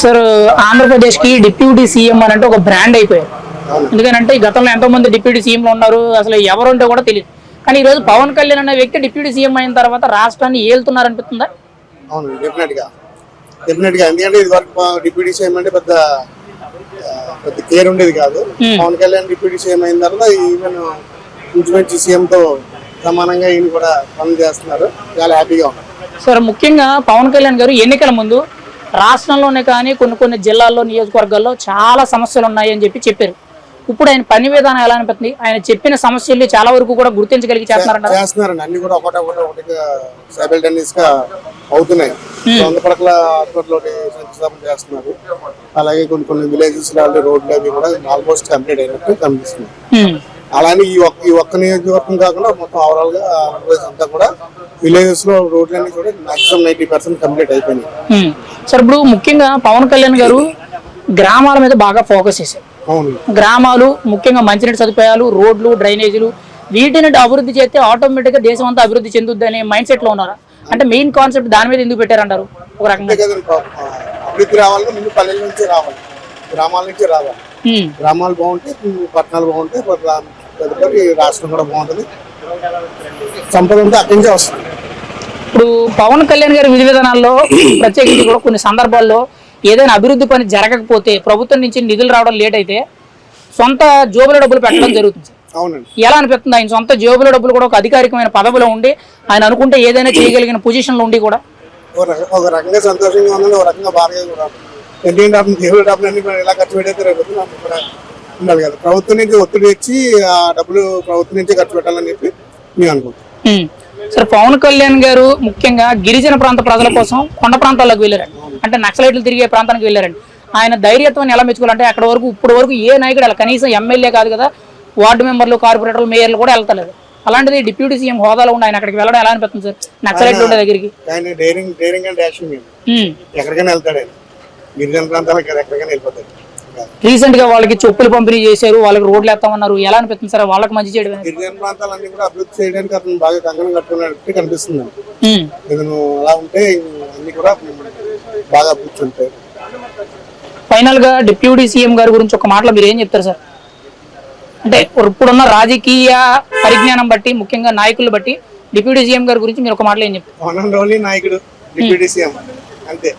Sir ఆంధ్రప్రదేశ్కి deputy CM అని అంటే ఒక బ్రాండ్ అయిపోయారు. ఎందుకంటే ఈ గతంలో ఎంతో మంది డిప్యూటీ సీఎంలు ఉన్నారు అసలు ఎవరుంటే కూడా తెలియదు కానీ ఈ రోజు పవన్ కళ్యాణ్ అనే వ్యక్తి డిప్యూటీ సీఎం అయిన తర్వాత రాష్ట్రాన్ని ఏలుతున్నారు అనిపిస్తుందా అవును డెఫినెట్గా. డెఫినెట్గా. ఎందుకంటే ఇది వరకు డిప్యూటీ సీఎం అంటే పెద్ద పెద్ద కేర్ ఉండేది కాదు. పవన్ కళ్యాణ్ డిప్యూటీ సీఎం అయిన తర్వాత ఈవెన్ ఇంచుమించు సీఎం తో సమానంగా ఈయన కూడా పనులు చేస్తున్నారు. చాలా హ్యాపీగా ఉన్నారు. సార్ ముఖ్యంగా పవన్ కళ్యాణ్ గారు ఎన్నికల ముందు రాష్ట్రంలోనే కానీ కొన్ని కొన్ని జిల్లాల్లో నియోజకవర్గాల్లో చాలా సమస్యలు ఉన్నాయి అని చెప్పి చెప్పారు. ఇప్పుడు ఆయన పని విధానం ఎలా అనిపిస్తుంది? ఆయన చెప్పిన సమస్యలు చాలా వరకు కూడా గుర్తించగలిగి చేస్తున్నారండి. అన్ని కూడా ఒకటి ఒకటి ఒకటిగా సైబిల్టనీస్గా అవుతున్నాయి. వంద పడకల హాస్పిటల్ ఒకటి శంకుస్థాపన చేస్తున్నారు. అలాగే కొన్ని కొన్ని విలేజెస్లో రోడ్లు అవి కూడా ఆల్మోస్ట్ కంప్లీట్ అయినట్టు కనిపిస్తున్నాయి. హ్మ్. అలానే ఈ ఒక్క ఈ ఒక్క నియోజకవర్గం కాకుండా మొత్తం ఓవరాల్గా ఆంధ్రప్రదేశ్ అంతా కూడా విలేజెస్లో రోడ్లన్నీ కూడా మాక్సిమం నైన్టీ పర్సెంట్ కంప్లీట్ అయిపోయినాయి. సార్ ఇప్పుడు ముఖ్యంగా పవన్ కళ్యాణ్ గారు గ్రామాల మీద బాగా ఫోకస్ చేశారు. గ్రామాలు ముఖ్యంగా మంచినీటి సదుపాయాలు రోడ్లు డ్రైనేజీలు వీటిని అభివృద్ధి చేస్తే ఆటోమేటిక్గా దేశం అంతా అభివృద్ధి చెందుద్ది అనే మైండ్ సెట్లో ఉన్నారు? అంటే మెయిన్ కాన్సెప్ట్ దాని మీద ఎందుకు పెట్టారంటారు? ఒక రకంగా. అభివృద్ధి రావాలంటే ముందు పల్లెల నుంచి రావాలి. గ్రామాల నుంచి రావాలి. గ్రామాలు బాగుంటే పట్టణాలు బాగుంటే తదుపరి రాష్ట్రం కూడా బాగుంటుంది. సంపద అంతా అక్కడి నుంచే వస్తుంది. ఇప్పుడు పవన్ కళ్యాణ్ గారి విధి విధానాల్లో ప్రత్యేకించి కూడా కొన్ని సందర్భాల్లో ఏదైనా అభివృద్ధి పని జరగకపోతే ప్రభుత్వం నుంచి నిధులు రావడం లేట్ అయితే సొంత జోబుల డబ్బులు పెట్టడం జరుగుతుంది అవునండి. ఎలా అనిపిస్తుంది? ఆయన సొంత జోబుల డబ్బులు కూడా ఒక అధికారికమైన పదవిలో ఉండి ఆయన అనుకుంటే ఏదైనా చేయగలిగిన పొజిషన్లో ఉండి కూడా ఒక రక- ఒక రకంగా సంతోషంగా ఉందని ఒక రకంగా కూడా ఉంది. ఎందుకంటే దేవుడి ఖర్చు పెట్టేది ఉండాలి కదా. ప్రభుత్వం నుంచి ఒత్తిడి ఇచ్చి ఆ డబ్బులు ప్రభుత్వం నుంచి ఖర్చు పెట్టాలని చెప్పి మేము అనుకుంటాం. సరే పవన్ కళ్యాణ్ గారు ముఖ్యంగా గిరిజన ప్రాంత ప్రజల కోసం కొండ ప్రాంతాలకు వెళ్ళారండి. అంటే నక్సలైట్లు తిరిగే ప్రాంతానికి వెళ్ళారండి. ఆయన ధైర్యత్వాన్ని ఎలా మెచ్చుకోవాలంటే అక్కడ వరకు ఇప్పుడు వరకు ఏ నాయకుడు వెళ్ళ కనీసం ఎమ్మెల్యే కాదు కదా వార్డు మెంబర్లు కార్పొరేటర్లు మేయర్లు కూడా వెళ్తలేదు. అలాంటిది డిప్యూటీ సీఎం హోదాలో ఉండి ఆయన అక్కడికి వెళ్ళడం ఎలా అనిపిస్తుంది సార్? నక్సలైట్లు ఉండే దగ్గరికి. ఎక్కడికైనా వెళ్తాడు గిరిజన ప్రాంతాలకు ఎక్కడికైనా వెళ్ళిపోతాడు. రీసెంట్గా వాళ్ళకి చెప్పులు పంపిణీ చేశారు వాళ్ళకి రోడ్లు వేస్తామన్నారు ఎలా అనిపిస్తుంది సార్? వాళ్ళకి మంచి చేయడం గిరిజన ప్రాంతాలన్నీ కూడా అభివృద్ధి చేయడానికి అతను బాగా కంకణం కట్టుకున్నట్టు కనిపిస్తుంది. ఇతను అలా ఉంటే అన్ని కూడా బాగా అభివృద్ధి ఉంటాయి. ఫైనల్గా డిప్యూటీ సీఎం గారి గురించి ఒక మాటలో మీరు ఏం చెప్తారు సార్? అంటే ఇప్పుడున్న రాజకీయ పరిజ్ఞానం బట్టి ముఖ్యంగా నాయకులు బట్టి డిప్యూటీ సీఎం గారి గురించి మీరు ఒక మాటలో ఏం చెప్తారు? నాయకుడు డిప్యూటీ సీఎం. అంతే.